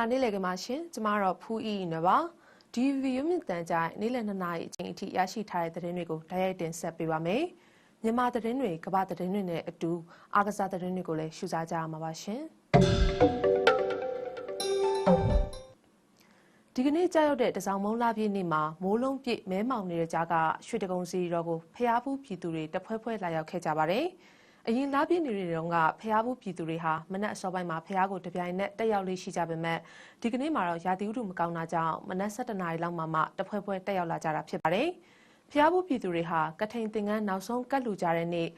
င်္ဂလာနေ့လည်ကမှာရှင်ကျမတော့ဖူးအီနွယ်ပါဒီဗီဒီယိုမြင့်တန်ကြိုင်နေ့လည်2နာရီအချိန်အထိရရှိထားတဲ့သတင်းတွေကိုတိုက်ရိုက်တင်ဆက်ပေးပါမယ်မြန်မာသတင်းတွေကမ္ဘာသတင်းတွေနဲ့အတူအားကစားသတင်းတွေကိုလည်းရှုစားကြရမှာပါရှင်ဒီကနေ့ကြာရောက်တဲ့တစောင်းမုံလာပြည့်နေ့မှာမိုးလုံးပြည့်မဲမောင်နေတဲ့ကြားကရွှေတကုံစီတော်ကိုဖျားဖူးပြည်သူတွေတဖွဲဖွဲလာရောက်ခဲ့ကြပါတယ်။ အရင်လာပြည့်နေတွေတုန်းကဖျားဘူးပြည်သူတွေဟာမနက်အစောပိုင်းမှာဖျားကိုတပြိုင်နက်တက်ရောက်လေးရှိကြပေမဲ့ဒီကနေ့မှာတော့ရာသီဥတုမကောင်းတာကြောင့်မနက်7:00နာရီလောက်မှမှတဖွဲဖွဲတက်ရောက်လာကြတာဖြစ်ပါတယ်။ဖျားဘူးပြည်သူတွေဟာကထိန်သင်္ကန်းနောက်ဆုံးကတ်လူကြတဲ့နေ့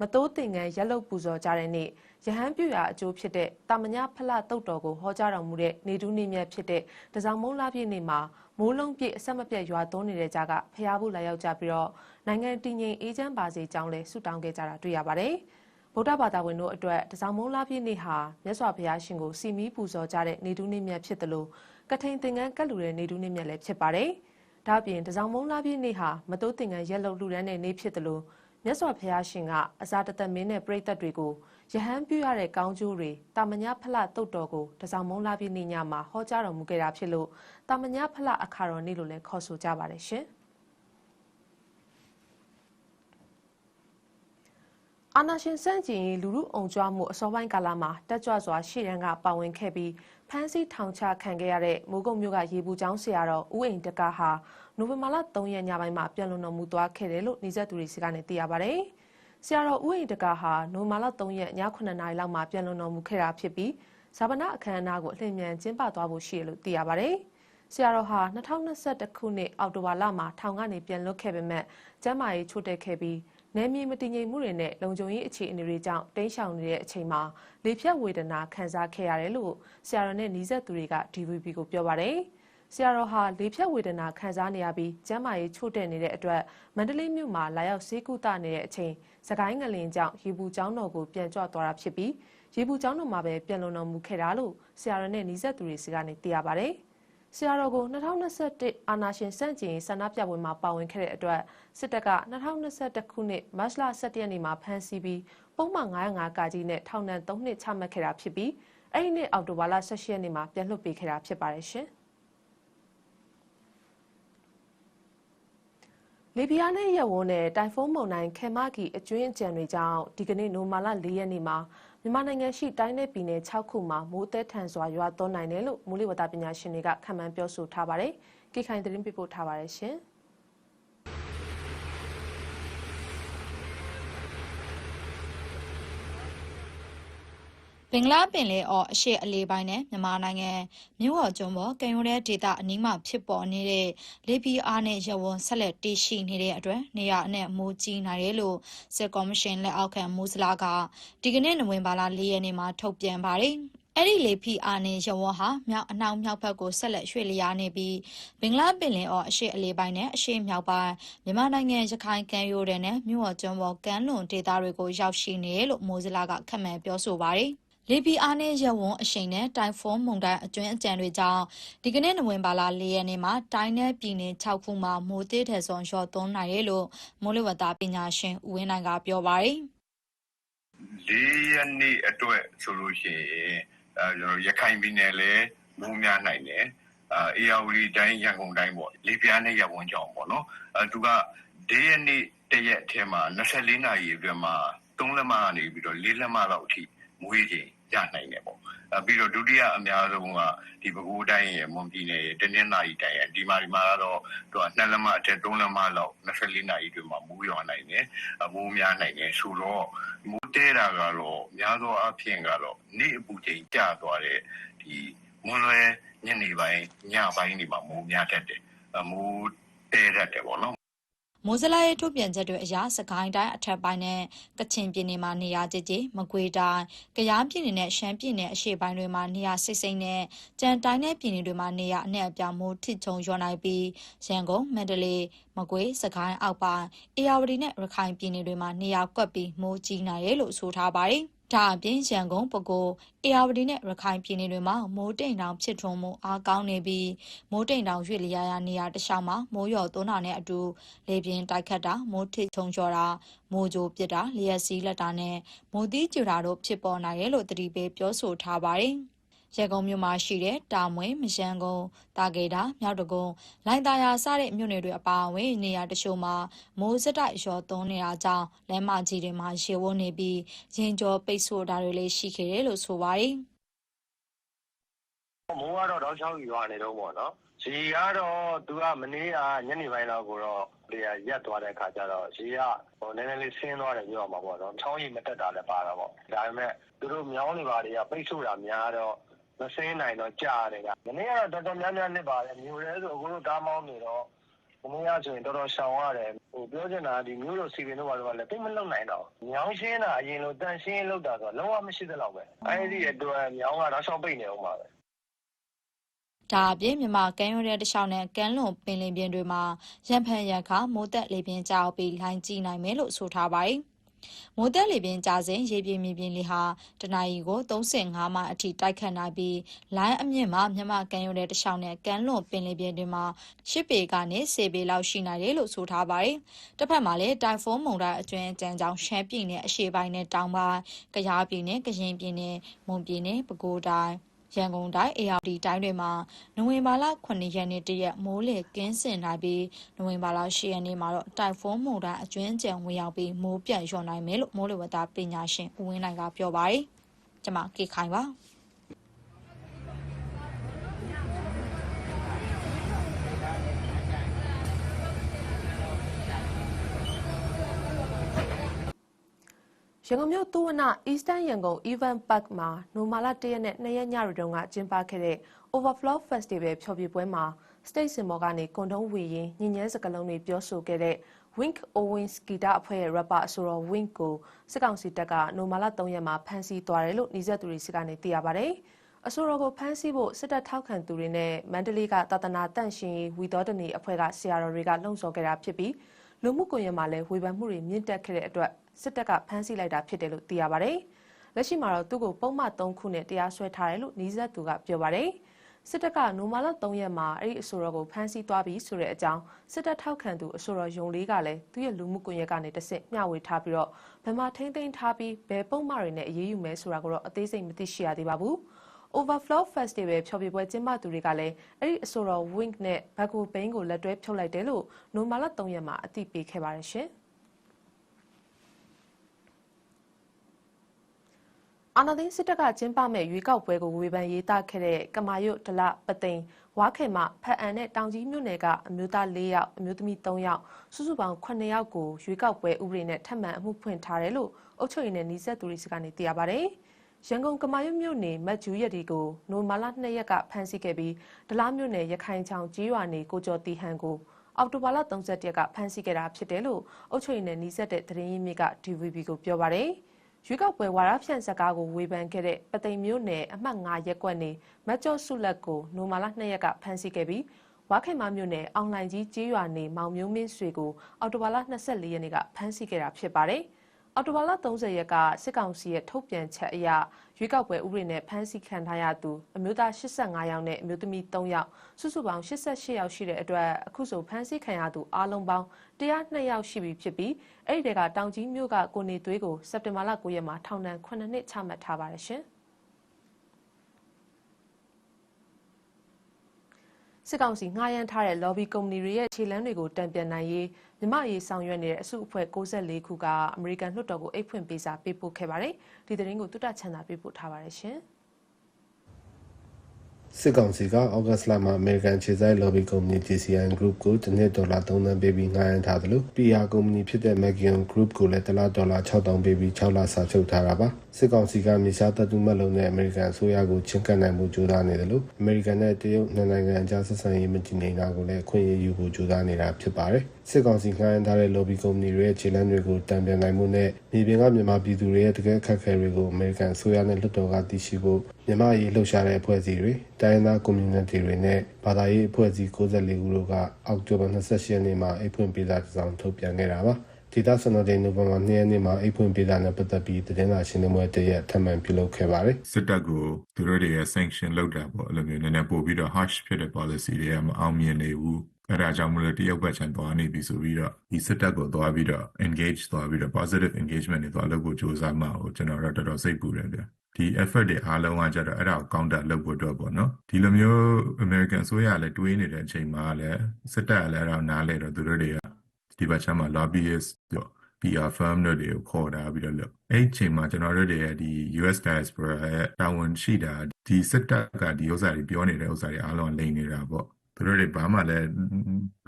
မတိုးသင်္ကန်းရက်လုတ်ပူဇော်ကြတဲ့နေ့ရဟန်းပြူရာအကျိုးဖြစ်တဲ့တာမညဖလတုတ်တော်ကိုဟောကြားတော်မူတဲ့နေတူးနေမြတ်ဖြစ်တဲ့တစောင်းမုံလာပြည့်နေ့မှာမိုးလုံးပြည့်အဆက်မပြတ်ရွာသွန်းနေတဲ့ကြားကဖျားဘူးလာရောက်ကြပြီးတော့နိုင်ငံတည်ငြိမ်အေးချမ်းပါစေကြောင်းလဲဆုတောင်းခဲ့ကြတာတွေ့ရပါတယ်။ဗုဒ္ဓဘာသာဝင်တို့အတွက်တစောင်းမုံလာပြည့်နေ့ဟာမြတ်စွာဘုရားရှင်ကိုစီမီးပူဇော်ကြတဲ့နေတူးနေမြတ်ဖြစ်တယ်လို့ကထိန်သင်္ကန်းကတ်လူတဲ့နေတူးနေမြတ်လည်းဖြစ်ပါတယ်။ဒါ့အပြင်တစောင်းမုံလာပြည့်နေ့ဟာမတိုးသင်္ကန်းရက်လုံလူရန်တဲ့နေ့ဖြစ်တယ်လို့ မြတ်စွာဘုရားရှင်ကအစာတသက်မင်းနဲ့ပြိသက်တွေကိုယဟန်ပြုရတဲ့ကောင်းကျိုးတွေတာမညဖလတုတ်တော်ကိုတစောင်းမုံလာပြည့်နေ့ညမှာဟောကြားတော်မူခဲ့တာဖြစ်လို့တာမညဖလအခါတော်နေ့လို့လည်းခေါ်ဆိုကြပါတယ်ရှင်အာနာရှင်စန့်ကျင်ရေးလူမှုအုံကြွမှုအစောပိုင်းကာလမှာတက်ကြွစွာရှေ့ရန်ကပါဝင်ခဲ့ပြီးဖမ်းဆီးထောင်ချခံခဲ့ရတဲ့မိုးကုတ်မြို့ကရေဘူးကျောင်းဆရာတော်ဦးအိမ်တကာဟာ နိုဝင်ဘာလ3ရက်ညပိုင်းမှာပြန်လွန်တော်မူသွားခဲ့တယ်လို့နေဆက်သူတွေစီကနေသိရပါဗျ။ဆရာတော်ဦးအိမ်တကာဟာနိုဝင်ဘာလ3ရက်ည9နာရီလောက်မှာပြန်လွန်တော်မူခဲ့တာဖြစ်ပြီးဇာပနာအခမ်းအနားကိုအလင်းမြန်ကျင်းပသွားဖို့ရှိတယ်လို့သိရပါဗျ။ဆရာတော်ဟာ2021ခုနှစ်အောက်တိုဘာလမှာထောင်ကနေပြန်လွတ်ခဲ့ပေမဲ့ကျမ်းမာရေးချို့တဲ့ခဲ့ပြီးနယ်မြေမတည်ငြိမ်မှုတွေနဲ့လုံခြုံရေးအခြေအနေတွေကြောင့်တိမ်းရှောင်နေတဲ့အချိန်မှာလေဖြတ်ဝေဒနာခံစားခဲ့ရတယ်လို့ဆရာတော်နဲ့နှီးဆက်သူတွေက DVB ကိုပြောပါတယ်။ ဆရာတော်ဟာလေဖြတ်ဝေဒနာခံစားနေရပြီးကျန်းမာရေးချို့တဲ့နေတဲ့အတွက်မန္တလေးမြို့မှာလာရောက်ဆေးကုသနေတဲ့အချိန်စကိုင်းငလင်ကြောင့်ရေဘူးကျောင်းတော်ကိုပြန်ကြွသွားတာဖြစ်ပြီးရေဘူးကျောင်းတော်မှာပဲပြန်လုံတော်မူခဲ့တာလို့ဆရာတော်နဲ့နှီးဆက်သူတွေစီကနေသိရပါတယ်။ဆရာတော်ကို2021အာနာရှင်စန့်ကျင်ဆန္ဒပြပွဲမှာပါဝင်ခဲ့တဲ့အတွက်စစ်တပ်က2021ခုနှစ်မတ်လ17ရက်နေ့မှာဖမ်းဆီးပြီးပုံမှန်905ကကြီးနဲ့ထောင်ဒဏ်3နှစ်ချမှတ်ခဲ့တာဖြစ်ပြီးအဲ့ဒီနှစ်အောက်တိုဘာလ18ရက်နေ့မှာပြန်လွှတ်ပေးခဲ့တာဖြစ်ပါတယ်ရှင် လီဘီယာနဲ့ရက်ဝန်းနဲ့တိုင်ဖုန်းမုန်တိုင်းခေမကီအကျွင်းအကြံတွေကြောင့်ဒီကနေ့နိုမာလာ၄ရက်နေ့မှာမြန်မာနိုင်ငံရှိတိုင်းနယ်ပြည်နယ်6ခုမှာမိုးသည်ထန်စွာရွာသွန်းနိုင်တယ်လို့မိုးလေဝသပညာရှင်တွေကခန့်မှန်းပြောဆိုထားပါတယ်။ကိခိုင်သတင်းပေးပို့ထားပါတယ်ရှင်။ ဘင်္ဂလားပင်လယ်အော်အရှေ့အလေးပိုင်းနဲ့မြန်မာနိုင်ငံမြို့ော်ကျွန်းပေါ်ကံရိုးတဲ့ဒေသအနီးမှာဖြစ်ပေါ်နေတဲ့လေပြင်းအားနဲ့ရဝန်းဆက်လက်တည်ရှိနေတဲ့အတွက်နေရာအနှံ့မိုးကြီးနိုင်တယ်လို့စစ်ကော်မရှင်လက်အောက်ခံမူစလာကဒီကနေ့နိုဝင်ဘာလ၄ရက်နေ့မှာထုတ်ပြန်ပါတယ်။အဲ့ဒီလေဖီအာနေရဝဟာမြောက်အနောက်မြောက်ဘက်ကိုဆက်လက်ရွှေ့လျားနေပြီးဘင်္ဂလားပင်လယ်အော်အရှေ့အလေးပိုင်းနဲ့အရှေ့မြောက်ပိုင်းမြန်မာနိုင်ငံရခိုင်ကမ်းရိုးတန်းနဲ့မြို့ော်ကျွန်းပေါ်ကမ်းလွန်ဒေသတွေကိုရောက်ရှိနေတယ်လို့မိုးစလာကခန့်မှန်းပြောဆိုပါတယ်။ လေပီအားနဲ့ရဝွန်အရှိန်နဲ့တိုင်ဖွန်မုန်တိုင်းအကျွင်းအကြံတွေကြောင့်ဒီကနေ့နိုဝင်ဘာလ၄ရက်နေ့မှာတိုင်းနယ်ပြည်နယ်6ခုမှာမိုးသေးထက်ဆုံးလျှော့သွန်းနိုင်တယ်လို့မိုးလေဝသပညာရှင်ဦးဝင်းနိုင်ကပြောပါတယ်။၄ရက်နေ့အတွက်ဆိုလို့ရှိရင်အဲကျွန်တော်ရခိုင်ပြည်နယ်လည်းမိုးများနိုင်တယ်။အာအေယာဝတီတိုင်းရန်ကုန်တိုင်းပေါ့လေပြားနဲ့ရဝွန်ကြောင်ပေါ့နော်။အဲသူက၄ရက်နေ့တရက်အထက်မှာ24နာရီအတွင်းမှာ3လက်မကနေပြီးတော့4လက်မလောက်အထိ မွေးချိန်ရနိုင်တယ်ပေါ့အဲပြီးတော့ဒုတိယအများဆုံးကဒီပဲခူးတိုင်းရဲ့မွန်ပြည်နယ်ရဲ့တနင်္သာရီတိုင်းရဲ့ဒီမှာဒီမှာတော့သူကနှစ်လက်မအထက်သုံးလက်မလောက်24နာရီတွင်မှာမူးရွာနိုင်တယ်မိုးများနိုင်တယ်ဆိုတော့မိုးတဲတာကတော့များသောအားဖြင့်ကတော့နေ့အပူချိန်ကျသွားတဲ့ဒီမွန်လွယ်ညနေပိုင်းညပိုင်းတွေမှာမိုးများတတ်တယ်မိုးတဲတတ်တယ်ပေါ့နော် မိုးစလာရဲ့ထုတ်ပြန်ချက်တွေအရစကိုင်းတိုင်းအထက်ပိုင်းနဲ့ကချင်ပြည်နယ်မှာနေရာကျကျမကွေတိုင်း၊ကယားပြည်နယ်နဲ့ရှမ်းပြည်နယ်အရှေ့ပိုင်းတွေမှာနေရာစိတ်စိတ်နဲ့ကြံတိုင်းနဲ့ပြည်နယ်တွေမှာနေရာအနှံ့အပြားမိုးထစ်ချုံရွာနိုင်ပြီးရန်ကုန်မန္တလေးမကွေးစကိုင်းအောက်ပိုင်းအေရဝတီနဲ့ရခိုင်ပြည်နယ်တွေမှာနေရာကွက်ပြီးမိုးကြီးနိုင်တယ်လို့ဆိုထားပါတယ်။ ဒါအပြင်ရန်ကုန်ပဲခူးအေရဝတီနဲ့ရခိုင်ပြည်နယ်တွေမှာမိုးတိမ်တောင်ဖြစ်ထွန်းမှုအားကောင်းနေပြီးမိုးတိမ်တောင်ရွေ့လျားရနေရာတခြားမှာမိုးရော်သွန်းတာနဲ့အတူလေပြင်းတိုက်ခတ်တာမိုးထစ်ထုံချော်တာမိုးကြိုပစ်တာလျက်စီးလက်တာနဲ့မိုးသီးကြွတာတို့ဖြစ်ပေါ်နိုင်တယ်လို့တတိပေးပြောဆိုထားပါတယ် ရန်ကုန်မြို့မှာရှိတဲ့တာမွေမရန်ကုန်တာကေတာမြောက်တကုံလိုင်သာယာစတဲ့မြို့နယ်တွေအပါအဝင်နေရာတချို့မှာမိုးစက်တိုက်ရောသွန်းနေတာကြောင့်လမ်းမကြီးတွေမှာရေဝန်းနေပြီးရင်ကျော်ပိတ်ဆို့တာတွေလည်းရှိခဲ့တယ်လို့ဆိုပါတယ်မိုးကတော့တောက်ချောင်းရွာနေတော့ပေါ့နော်ရေကတော့သူကမနေ့ကညနေပိုင်းတော့ကိုတော့ဒီကရက်သွားတဲ့ခါကျတော့ရေကဟိုနည်းနည်းလေးဆင်းသွားတယ်ပြောရမှာပေါ့နော်ချောင်းရီမတက်တာလည်းပါတော့ပေါ့ဒါပေမဲ့သူတို့မြောင်းနေပါတွေကပိတ်ဆို့တာများတော့ မဆင်းနိုင်တော့ကြားတယ်ကမနေ့ကတော့တော်တော်များများနစ်ပါတယ်မြို့ရဲဆိုအခုတို့တားမောင်းနေတော့မနေ့ကဆိုရင်တော်တော်ရှောင်ရတယ်ဟိုပြောချင်တာဒီမြို့လိုစီပင်တို့ဘာလို့လဲတိတ်မလုံနိုင်တော့မြောင်းရှင်းတာအရင်လိုတန်ရှင်းလောက်တာဆိုတော့လုံးဝမရှိသလောက်ပဲအဲဒီအတွက်မြောင်းကတော့ရှောင်းပိတ်နေအောင်ပါပဲဒါအပြင်မြန်မာကမ်းရိုးတန်းတစ်လျှောက်နဲ့ကမ်းလွန်ပင်လယ်ပြင်တွေမှာရံဖန်ရံခါမိုးတက်လေပြင်းကြောက်ပြီးလိုင်းကြည့်နိုင်မယ်လို့ဆိုထားပါတယ်။ မိုးတက်လေပြင်းကြစဉ်ရေပြင်းမြေပြင်းလေဟာတနအီကို35မိုင်အထိတိုက်ခတ်နိုင်ပြီးလိုင်းအမြင့်မှာမြန်မာကမ်းရိုးတန်းတစ်လျှောက်နဲ့ကမ်းလွန်ပင်လယ်ပြင်တွေမှာ10ပေကနေ10ပေလောက်ရှိနိုင်တယ်လို့ဆိုထားပါတယ်။တစ်ဖက်မှာလည်းတိုင်ဖွန်းမုန်တိုင်းအကျွမ်းအကြမ်းကြောင့်ရှမ်းပြည်နယ်အရှေ့ပိုင်းနဲ့တောင်ပိုင်း၊ကယားပြည်နယ်၊ကရင်ပြည်နယ်၊မွန်ပြည်နယ်၊ပဲခူးတိုင်း ရန်ကုန်တိုင်း ARD တိုင်းတွေမှာနိုဝင်ဘာလ9ရက်နေ့တရက်မိုးလေကင်းစင်နိုင်ပြီးနိုဝင်ဘာလ10ရက်နေ့မှာတော့တိုင်ဖွန်းမုန်တိုင်းအကျွမ်းကြံဝင်ရောက်ပြီးမိုးပြန်လျော့နိုင်မယ်လို့မိုးလေဝသပညာရှင်ဦးဝင်းနိုင်ကပြောပါတယ်။ကျွန်မကေခိုင်ပါ ရန်ကုန်မြို့သူဝန Eastern ရန်ကုန် Event Park မှာနိုမာလာ၁ရက်နဲ့၂ရက်ညတွေတုန်းကကျင်းပခဲ့တဲ့ Overflow Festival ဖျော်ဖြေပွဲမှာ State Symbol ကနေကွန်တုံးဝေရင်ညဉ့်ညမ်းစကလုံးတွေပြောဆိုခဲ့တဲ့ Wink Owens ဂီတအဖွဲ့ရဲ့ rapper အဆိုတော် Wink ကိုစစ်ကောင်စီတပ်ကနိုမာလာ၃ရက်မှာဖမ်းဆီးသွားတယ်လို့နှိစက်သူတွေစီကနေသိရပါတယ်။အဆိုတော်ကိုဖမ်းဆီးဖို့စစ်တပ်ထောက်ခံသူတွေနဲ့မန္တလေးကသာသနာတန့်ရှင်ရေးဝီတော်တနေအဖွဲ့ကဆရာတော်တွေကလှုံ့ဆော်ခဲ့တာဖြစ်ပြီး လူမှုကွန်ရက်မှာလည်းဝေဖန်မှုတွေမြင့်တက်ခဲ့တဲ့အတွက်စစ်တပ်ကဖမ်းဆီးလိုက်တာဖြစ်တယ်လို့သိရပါတယ်။လက်ရှိမှာတော့သူ့ကိုပုံမှန်3ခုနဲ့တရားစွဲထားတယ်လို့နှီးဆက်သူကပြောပါတယ်။စစ်တပ်ကနိုမာလာ3ရက်မှာအဲ့ဒီအဆိုတော်ကိုဖမ်းဆီးသွားပြီဆိုတဲ့အကြောင်းစစ်တပ်ထောက်ခံသူအဆိုတော်ယုံလေးကလည်းသူ့ရဲ့လူမှုကွန်ရက်ကနေတစ်ဆင့်မျှဝေထားပြီးတော့ဘယ်မှာထိမ့်သိမ်းထားပြီးဘယ်ပုံမှန်တွေနဲ့အရေးယူမယ်ဆိုတာကိုတော့အသေးစိတ်မသိရှိရသေးပါဘူး။ Overflow Festival ဖျော်ဖြေပွဲကျင်းပသူတွေကလည်းအဲ့ဒီအဆိုတော် Wink နဲ့ Bago Pain ကိုလက်တွဲဖြုတ်လိုက်တယ်လို့နိုမာလာ3ရက်မှာအသိပေးခဲ့ပါတယ်ရှင်။အာနာသိန်းစစ်တပ်ကကျင်းပမဲ့ရွေးကောက်ပွဲကိုဝေဖန်ရေးသားခဲ့တဲ့ကမာရွတ်ဒလပသိန်ဝါခေမဖက်အန်နဲ့တောင်ကြီးမြို့နယ်ကအမျိုးသား၄ယောက်အမျိုးသမီး၃ယောက်စုစုပေါင်း9ယောက်ကိုရွေးကောက်ပွဲဥပဒေနဲ့ထပ်မံအမှုဖွင့်ထားတယ်လို့အုပ်ချုပ်ရေးနဲ့နှိစက်သူတွေစကနေသိရပါတယ်။ ရန်ကုန်ကမာရွတ်မြို့နယ်မတ်ဂျူးရတီကိုနိုမာလာ2ရက်ကဖမ်းဆီးခဲ့ပြီးဒလားမြို့နယ်ရခိုင်ချောင်ကြီးရွာနေကိုကျော်တီဟန်ကိုအောက်တိုဘာလ31ရက်ကဖမ်းဆီးခဲ့တာဖြစ်တယ်လို့အုပ်ချုပ်ရေးနဲ့နှိစက်တဲ့သတင်းရင်းမြစ်က DVB ကိုပြောပါတယ်။ရွေးကောက်ပွဲဝါရဖြန့်ဇက်ကားကိုဝေဖန်ခဲ့တဲ့ပသိမ်မျိုးနယ်အမှတ်9ရက်ကွက်နေမတ်ကျော်စုလက်ကိုနိုမာလာ2ရက်ကဖမ်းဆီးခဲ့ပြီးဝါခိုင်မမြို့နယ်အောင်လိုင်ကြီးကျေးရွာနေမောင်မျိုးမင်းဆွေကိုအော်တိုဘာလ24ရက်နေ့ကဖမ်းဆီးခဲ့တာဖြစ်ပါတယ်။ အော်တိုဘာလ30ရက်ကစစ်ကောင်စီရဲ့ထုတ်ပြန်ချက်အရရွေးကောက်ပွဲဥပဒေနဲ့ဖမ်းဆီးခံထားရသူအမျိုးသား85ယောက်နဲ့အမျိုးသမီး3ယောက်စုစုပေါင်း88ယောက်ရှိတဲ့အတွက်အခုဆိုဖမ်းဆီးခံရသူအလုံးပေါင်း102ယောက်ရှိပြီဖြစ်ပြီးအဲ့ဒီတကတောင်ကြီးမြို့ကကိုနေသွေးကိုစက်တင်ဘာလ9ရက်မှာထောင်ဒဏ်9နှစ်ချမှတ်ထားပါတယ်ရှင် စစ်ကောင်စီငှားရမ်းထားတဲ့ lobby ကုမ္ပဏီတွေရဲ့ခြေလှမ်းတွေကိုတံပြန်နိုင်ရေးမြမရေးဆောင်ရွက်နေတဲ့အစုအဖွဲ့64ခုကအမေရိကန်လွှတ်တော်ကိုအိတ်ဖွင့်ပေးစာပေးပို့ခဲ့ပါတယ်။ဒီသတင်းကိုတုတ္တချန်သာပေးပို့ထားပါတယ်ရှင်။ စစ်ကောင်စီကဩဂတ်စ်လမှာအမေရိကန်ခြေဆိုင် lobby ကုမ္ပဏီ GCN Group ကိုတစ်နှစ်ဒေါ်လာ3သန်းပေးပြီးငှားရမ်းထားတယ်လို့ PR ကုမ္ပဏီဖြစ်တဲ့ Magion Group ကိုလည်းတစ်လဒေါ်လာ6တောင်ပေးပြီး6လစာချုပ်ထားတာပါစစ်ကောင်စီကမြေရှားတပ်သူမဲ့လုံးနဲ့အမေရိကန်အစိုးရကိုချင်းကပ်နိုင်မှုကြိုးစားနေတယ်လို့အမေရိကန်နဲ့တရုတ်နှစ်နိုင်ငံအကြားဆက်ဆံရေးမတည်ငြိမ်တာကိုလည်းအခွင့်အရေးယူဖို့ကြိုးစားနေတာဖြစ်ပါတယ်စစ်ကောင်စီငှားရမ်းထားတဲ့ lobby ကုမ္ပဏီတွေရဲ့ခြေလှမ်းတွေကိုတံပြန်နိုင်မှုနဲ့မြေပြင်ကမြန်မာပြည်သူတွေရဲ့တကယ်အခက်အခဲတွေကိုအမေရိကန်အစိုးရနဲ့လွှတ်တော်ကသိရှိဖို့မြန်မာရေးလှုပ်ရှားတဲ့အဖွဲ့အစည်းတွေတိုင်းရင်းသား community တွေနဲ့ဘာသာရေးအဖွဲ့အစည်း64ခုတို့ကအောက်တိုဘာ28ရက်နေ့မှာအိတ်ဖွင့်ပေးစာတစ်စောင်ထုတ်ပြန်ခဲ့တာပါဒေတာစနော်ဒေနိုဝင်ဘာ2ရက်နေ့မှာအိတ်ဖွင့်ပေးစာနဲ့ပတ်သက်ပြီးသတင်းစာရှင်းလင်းပွဲတရက်ထပ်မံပြုလုပ်ခဲ့ပါတယ်စစ်တပ်ကိုသူတို့တွေရဲ့ sanction လောက်တာပေါ့အဲ့လိုမျိုးနည်းနည်းပို့ပြီးတော့ harsh ဖြစ်တဲ့ policy တွေကမအောင်မြင်နေဘူး အဲ့ဒါကြောင့်မလို့တရုတ်ဘက်ချန်သွားနေပြီဆိုပြီးတော့ဒီစစ်တပ်ကိုသွားပြီးတော့ engage သွားပြီးတော့ positive engagement တွေသွားလုပ်ဖို့ကြိုးစားမှာကိုကျွန်တော်တို့တော်တော်စိတ်ပူတယ်ဗျဒီ effort တွေအားလုံးကကြတော့အဲ့ဒါကို counter လုပ်ဖို့အတွက်ပေါ့နော်ဒီလိုမျိုး American အစိုးရလည်းတွေးနေတဲ့အချိန်မှာလည်းစစ်တပ်ကလည်းအဲ့ဒါကိုနားလဲတော့သူတို့တွေကဒီဘက်ချမ်းမှာ lobbyist တို့ PR firm တို့တွေကိုခေါ်တာပြီးတော့လို့အဲ့ဒီအချိန်မှာကျွန်တော်တို့တွေရဲ့ဒီ US diaspora ရဲ့တာဝန်ရှိတာဒီစစ်တပ်ကဒီဥစ္စာတွေပြောနေတဲ့ဥစ္စာတွေအားလုံးလိမ်နေတာပေါ့ သူတို့တွေဘာမှလည်း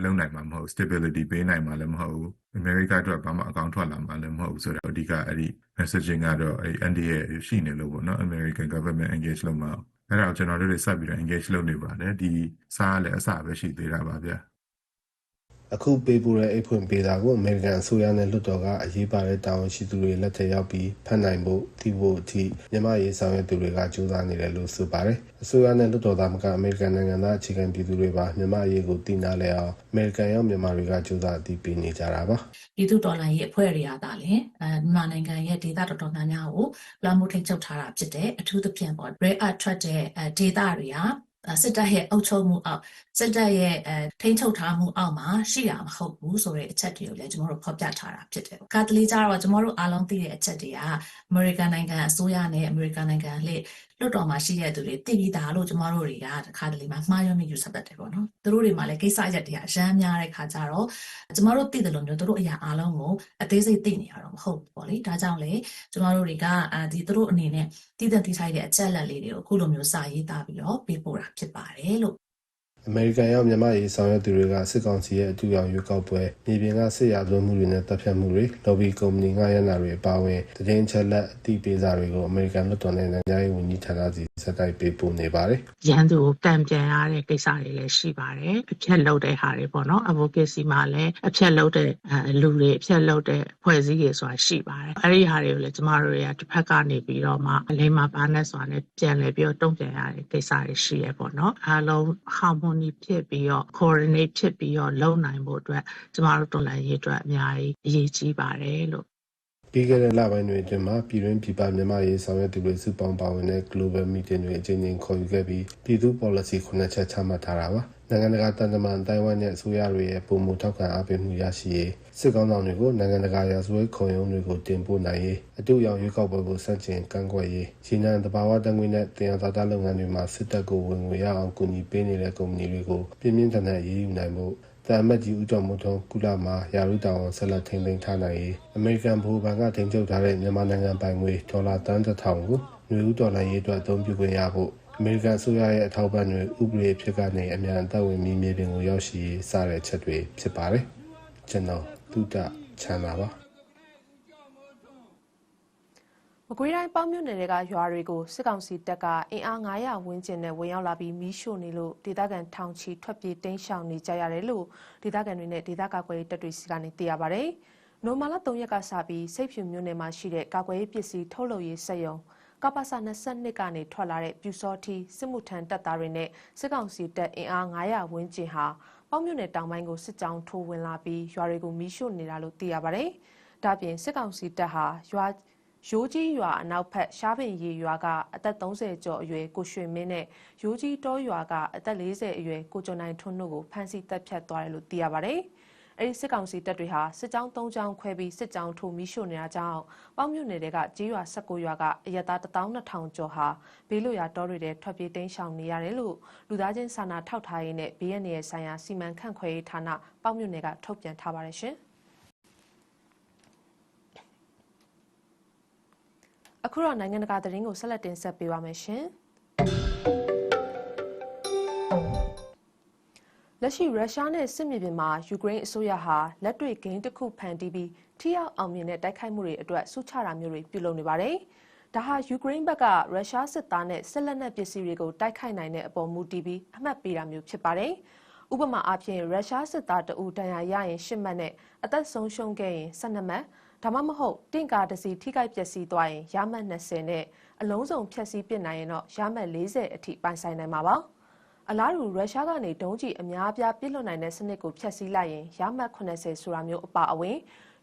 လုံနိုင်မှာမဟုတ် stability ပေးနိုင်မှာလည်းမဟုတ်ဘူး America အတွက်ဘာမှအကောင့်ထွက်လာမှာလည်းမဟုတ်ဘူးဆိုတော့အဓိကအဲ့ဒီ messaging ကတော့အဲ့ NDA ရှိနေလို့ပေါ့နော် American government engage လုပ်မှာအဲ့ဒါကိုကျွန်တော်တို့တွေစပြီးတော့ engage လုပ်နေပါတယ်ဒီစားလည်းအစပဲရှိသေးတာပါဗျာ အခုပေးပို့တဲ့အိတ်ဖွင့်ပေးတာကိုအမေရိကန်အစိုးရနဲ့လွှတ်တော်ကအရေးပါတဲ့တာဝန်ရှိသူတွေလက်ထက်ရောက်ပြီးဖတ်နိုင်ဖို့သိဖို့အထိမြန်မာရေးဆောင်ရွက်သူတွေကကြိုးစားနေတယ်လို့ဆိုပါတယ်။အစိုးရနဲ့လွှတ်တော်သားမကအမေရိကန်နိုင်ငံသားအခြေခံပြည်သူတွေပါမြန်မာရေးကိုသိနာလဲအောင်အမေရိကန်ရောက်မြန်မာတွေကကြိုးစားအသိပေးနေကြတာပါ။ပြည်သူတော်လှန်ရေးအဖွဲ့တွေကသာလေအဲမြန်မာနိုင်ငံရဲ့ဒေသတော်တော်များများကိုလွှမ်းမိုးထိန်းချုပ်ထားတာဖြစ်တယ်အထူးသဖြင့်ပေါ့ rare earth ထွက်တဲ့အဲဒေသတွေကအဲ စစ်တပ်ရဲ့အုပ်ချုပ်မှုအောက်စစ်တပ်ရဲ့အဲထိန်းချုပ်ထားမှုအောက်မှာရှိတာမဟုတ်ဘူးဆိုတဲ့အချက်တွေကိုလည်းကျွန်တော်တို့ဖော်ပြထားတာဖြစ်တယ်။ကာတလီကြတော့ကျွန်တော်တို့အားလုံးသိတဲ့အချက်တွေကအမေရိကန်နိုင်ငံအစိုးရနဲ့အမေရိကန်နိုင်ငံလက်လွတ်တော်မှာရှိတဲ့သူတွေတည်ပြီးသားလို့ကျွန်တော်တို့တွေကတခါတလေမှာမှားယွင်းမိယူဆတတ်တယ်ပေါ့နော်။သူတို့တွေမှာလည်းကိစ္စရက်တွေကအရမ်းများတဲ့ခါကျတော့ကျွန်တော်တို့သိတယ်လို့မျိုးသူတို့အရာအားလုံးကိုအသေးစိတ်သိနေရတော့မဟုတ်ဘူးပေါ့လေ။ဒါကြောင့်လေကျွန်တော်တို့တွေကအဲဒီသူတို့အနေနဲ့တည်တံ့တည်ထိုက်တဲ့အချက်လက်လေးတွေကိုအခုလိုမျိုးစာရေးသားပြီးတော့ပေးပို့တာဖြစ်ပါတယ်လို့ အမေရိကန်ရောက်မြန်မာရေးဆောင်ရွက်သူတွေကစစ်ကောင်စီရဲ့အတူရောက်ရွေးကောက်ပွဲမြေပြင်ကစစ်ရာဇဝတ်မှုတွေနဲ့တပ်ဖြတ်မှုတွေ lobby ကုမ္ပဏီငှားရမ်းတာတွေအပါအဝင်တည်င်းချက်လက်အသိပေးစာတွေကိုအမေရိကန်လွှတ်တော်နဲ့နိုင်ငံရေးဝန်ကြီးဌာနစီစက်တိုက်ပေးပို့နေပါတယ်ရန်သူကိုတံပြန်ရတဲ့ကိစ္စတွေလည်းရှိပါတယ်အဖြတ်လုပ်တဲ့ဟာတွေပေါ့နော် advocacy မှာလည်းအဖြတ်လုပ်တဲ့အဲလူတွေအဖြတ်လုပ်တဲ့ဖွဲ့စည်းတွေဆိုတာရှိပါတယ်အဲ့ဒီဟာတွေကိုလည်းကျမတို့တွေကတစ်ဖက်ကနေပြီးတော့မှအလိမ္မာပါနဲ့ဆိုတာနဲ့ပြန်လဲပြီးတော့တုံ့ပြန်ရတဲ့ကိစ္စတွေရှိရပေါ့နော်အားလုံး harmony ဖြစ်ပြီးတော့ coordinate ဖြစ်ပြီးတော့လုပ်နိုင်ဖို့အတွက်ကျမတို့တော်လှန်ရေးအတွက်အများကြီးအရေးကြီးပါတယ်လို့ပြီးခဲ့တဲ့လပိုင်းတွေအတွင်းမှာပြည်တွင်းပြည်ပမြန်မာရေးဆောင်ရွက်သူတွေစုပေါင်းပါဝင်တဲ့ Global Meeting တွေအကြိမ်ကြိမ်ခေါ်ယူခဲ့ပြီးပြည်သူ policy ခုနှစ်ချက်ချမှတ်ထားတာပါ နိုင်ငံတကာတန်တမန်တိုင်ဝမ်နဲ့အစိုးရတွေရဲ့ပုံမှုထောက်ခံအားပေးမှုရရှိရေးစစ်ကောင်းဆောင်တွေကိုနိုင်ငံတကာရာဇဝတ်ခုံရုံးတွေကိုတင်ပို့နိုင်ရေးအတူရောင်ရွေးကောက်ပွဲကိုစန့်ကျင်ကန့်ကွက်ရေးရင်းနှံတဘာဝတငွေနဲ့တင်ရသာတာလုပ်ငန်းတွေမှာစစ်တပ်ကိုဝင်ငွေရအောင်ကူညီပေးနေတဲ့ကုမ္ပဏီတွေကိုပြင်းပြင်းထန်ထန်ရေးယူနိုင်မှုတမ်မတ်ကြီးဦးကျော်မိုးထွန်းကုလမှာယာရုတောင်အောင်ဆက်လက်ထိန်းသိမ်းထားနိုင်ရေးအမေရိကန်ဗဟိုဘဏ်ကထိန်းချုပ်ထားတဲ့မြန်မာနိုင်ငံပိုင်ငွေဒေါ်လာတန်းတစ်ထောင်ကိုຫນွေဦးဒေါ်လာရေးအတွက်အသုံးပြုခွင့်ရဖို့ အမေရိကန်အစိုးရရဲ့အထောက်ပံ့တွေဥပဒေဖြစ်ကနေအမြန်အသက်ဝင်ပြီးမြေပြင်ကိုရောက်ရှိရေးစတဲ့ချက်တွေဖြစ်ပါတယ်ကျွန်တော်တုဒ္ဒချမ်းသာပါမကွေးတိုင်းပေါင်းမြို့နယ်တွေကရွာတွေကိုစစ်ကောင်စီတပ်ကအင်အား900ဝန်းကျင်နဲ့ဝင်ရောက်လာပြီးမီးရှို့နေလို့ဒေသခံထောင်ချီထွက်ပြေးတိမ်းရှောင်နေကြရတယ်လို့ဒေသခံတွေနဲ့ဒေသကာကွယ်ရေးတပ်တွေစီကနေသိရပါဗျ။နိုမာလာ3ရက်ကစပြီးစိတ်ဖြူမြို့နယ်မှာရှိတဲ့ကာကွယ်ရေးပစ္စည်းထုတ်လုပ်ရေးစက်ရုံ ကပ္ပစ22ကနေထွက်လာတဲ့ပြူစောထီစစ်မှုထမ်းတပ်သားတွေနဲ့စစ်ကောင်စီတပ်အင်အား900ဝန်းကျင်ဟာပေါင်းမြို့နယ်တောင်ပိုင်းကိုစစ်ကြောင်းထိုးဝင်လာပြီးရွာတွေကိုမီးရှို့နေတာလို့သိရပါဗျ။ဒါ့အပြင်စစ်ကောင်စီတပ်ဟာရွာရိုးကြီးရွာအနောက်ဖက်ရှားပင်ရီရွာကအသက်30ကျော်အရွယ်ကိုရွှေမင်းနဲ့ရိုးကြီးတောရွာကအသက်40အရွယ်ကိုကျော်နိုင်ထွန်းတို့ကိုဖမ်းဆီးတပ်ဖြတ်သွားတယ်လို့သိရပါဗျ။ အဲဒီစစ်ကောင်စီတပ်တွေဟာစစ်ကြောင်း၃ကြောင်းခွဲပြီးစစ်ကြောင်းထိုးမိရှို့နေတာကြောင့်ပေါင်းမြို့နယ်တွေကကြေးရွာ16ရွာကအရတာ12000ကျော်ဟာဘေးလွရာတောတွေထဲထွက်ပြေးတိမ်းရှောင်နေရတယ်လို့လူသားချင်းစာနာထောက်ထားရေးနဲ့ဘေးရန်ရဲ့ဆိုင်ရာစီမံခန့်ခွဲရေးဌာနပေါင်းမြို့နယ်ကထုတ်ပြန်ထားပါတယ်ရှင်။အခုတော့နိုင်ငံတကာသတင်းကိုဆက်လက်တင်ဆက်ပေးပါမယ်ရှင်။ လက်ရှိရုရှားနဲ့စစ်မြေပြင်မှာယူကရိန်းအစိုးရဟာလက်တွေ့ဂိမ်းတစ်ခုဖန်တီးပြီးထိရောက်အောင်မြင်တဲ့တိုက်ခိုက်မှုတွေအတွက်ဆုချတာမျိုးတွေပြုလုပ်နေပါတယ်။ဒါဟာယူကရိန်းဘက်ကရုရှားစစ်သားနဲ့စစ်လက်နက်ပစ္စည်းတွေကိုတိုက်ခိုက်နိုင်တဲ့အပေါ်မူတည်ပြီးအမှတ်ပေးတာမျိုးဖြစ်ပါတယ်။ဥပမာအားဖြင့်ရုရှားစစ်သားတအူတန်ရာရရင်10မှတ်နဲ့အသက်ဆုံးရှုံးခဲ့ရင်12မှတ်ဒါမှမဟုတ်တင့်ကားတစ်စီထိခိုက်ပျက်စီးသွားရင်ရမှတ်20နဲ့အလုံးစုံဖြတ်စည်းပစ်နိုင်ရင်တော့ရမှတ်40အထိပိုင်ဆိုင်နိုင်မှာပါ အလားတူရုရှားကနေဒုံးကျည်အများအပြားပစ်လွှတ်နိုင်တဲ့စနစ်ကိုဖျက်ဆီးလိုက်ရင်ရမှတ်80ဆိုတာမျိုးအပါအဝင်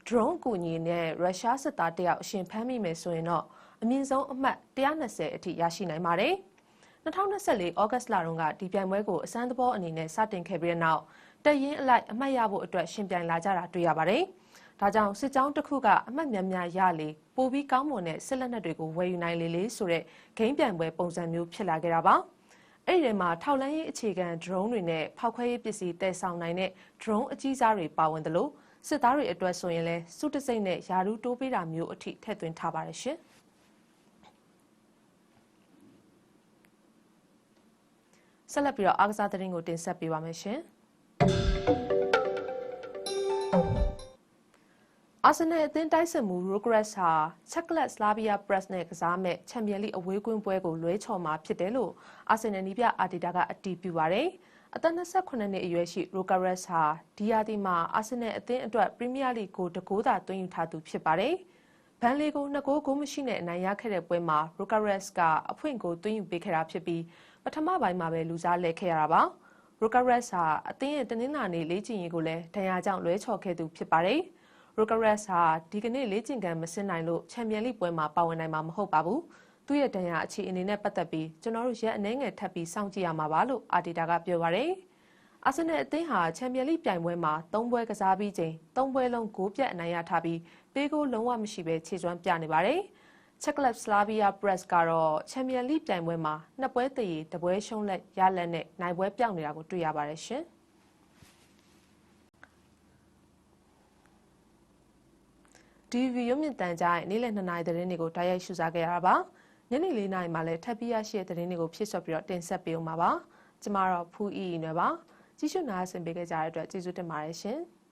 drone ကူညီနဲ့ရုရှားစစ်သားတယောက်အရှင်ဖမ်းမိမယ်ဆိုရင်တော့အမြင့်ဆုံးအမှတ်120အထိရရှိနိုင်ပါတယ်2024ဩဂတ်လတုန်းကဒီပြိုင်ပွဲကိုအစမ်းသဘောအနေနဲ့စတင်ခဲ့ပြီးတဲ့နောက်တက်ရင်အလိုက်အမှတ်ရဖို့အတွက်ရှင်ပြိုင်လာကြတာတွေ့ရပါတယ်။ဒါကြောင့်စစ်ကြောင်းတစ်ခုကအမှတ်များများရလေပိုပြီးကောင်းမွန်တဲ့စစ်လက်နက်တွေကိုဝယ်ယူနိုင်လေလေဆိုတဲ့ဂိမ်းပြိုင်ပွဲပုံစံမျိုးဖြစ်လာခဲ့တာပါ။ အဲ့ဒီထဲမှာထောက်လန်းရေးအခြေခံ drone တွေနဲ့ဖောက်ခွဲရေးပစ္စည်းတည်ဆောင်နိုင်တဲ့ drone အကြီးစားတွေပါဝင်တယ်လို့စစ်သားတွေအတွက်ဆိုရင်လဲစုတစိမ့်နဲ့ယာရုတိုးပေးတာမျိုးအထိထည့်သွင်းထားပါတယ်ရှင်ဆက်လက်ပြီးတော့အားကစားသတင်းကိုတင်ဆက်ပေးပါမယ်ရှင် အာဆင်နယ်အသင်းတိုက်စစ်မှု Progress ဟာ Czechlet Slavia Press နဲ့ကစားမဲ့ချန်ပီယံလိအဝေးကွင်းပွဲကိုလွဲချော်မှာဖြစ်တယ်လို့အာဆင်နယ်နီးပြအာတီတာကအတည်ပြုပါတယ်။အသက်28နှစ်အရွယ်ရှိ Progress ဟာဒီယာတီမှာအာဆင်နယ်အသင်းအတွက်ပရီးမီးယားလိကိုတကိုးသာသွင်းယူထားသူဖြစ်ပါတယ်။ဘန်လီကိုနှစ်ကိုးဂိုးမရှိနဲ့အနိုင်ရခဲ့တဲ့ပွဲမှာ Progress ကအဖွင့်ကိုသွင်းယူပေးခဲ့တာဖြစ်ပြီးပထမပိုင်းမှာပဲလူစားလဲခဲ့ရတာပါ။ Progress ဟာအသင်းရဲ့တနင်္လာနေ့လေ့ကျင့်ရေးကိုလည်းဒဏ်ရာကြောင့်လွဲချော်ခဲ့သူဖြစ်ပါတယ်။ Rogares ဟာဒီကနေ့လေ့ကျင့်ခန်းမဆင်းနိုင်လို့ချန်ပီယံလိပွဲမှာပါဝင်နိုင်မှာမဟုတ်ပါဘူး။သူ့ရဲ့ဒဏ်ရာအခြေအနေနဲ့ပတ်သက်ပြီးကျွန်တော်တို့ရက်အနှဲငယ်ထပ်ပြီးစောင့်ကြည့်ရမှာပါလို့အာတီတာကပြောပါရယ်။အာဆင်နယ်အသင်းဟာချန်ပီယံလိပြိုင်ပွဲမှာ၃ပွဲကစားပြီးချိန်၃ပွဲလုံးဂိုးပြတ်အနိုင်ရထားပြီးပေးကိုလုံးဝမရှိပဲခြေစွမ်းပြနေပါတယ်။ Czechlet Slavia Press ကတော့ချန်ပီယံလိပြိုင်ပွဲမှာနှစ်ပွဲတည်တပွဲရှုံးလက်ရလက်နဲ့နိုင်ပွဲပြောင်းနေတာကိုတွေ့ရပါတယ်ရှင်။ ဒီဗီရုံမြင့်တန်ကြားရဲ့နေ့လယ်2နာရီသတင်းတွေကိုတိုက်ရိုက်ရှုစားခဲ့ရတာပါညနေ4နာရီမှာလည်းထပ်ပြီးရရှိတဲ့သတင်းတွေကိုဖြည့်ဆွတ်ပြီးတော့တင်ဆက်ပေးအောင်ပါပါကျမတော့ဖူးအီအီနွယ်ပါကြည့်ရှုနားဆင်ပေးကြတဲ့အတွက်ကျေးဇူးတင်ပါတယ်ရှင်။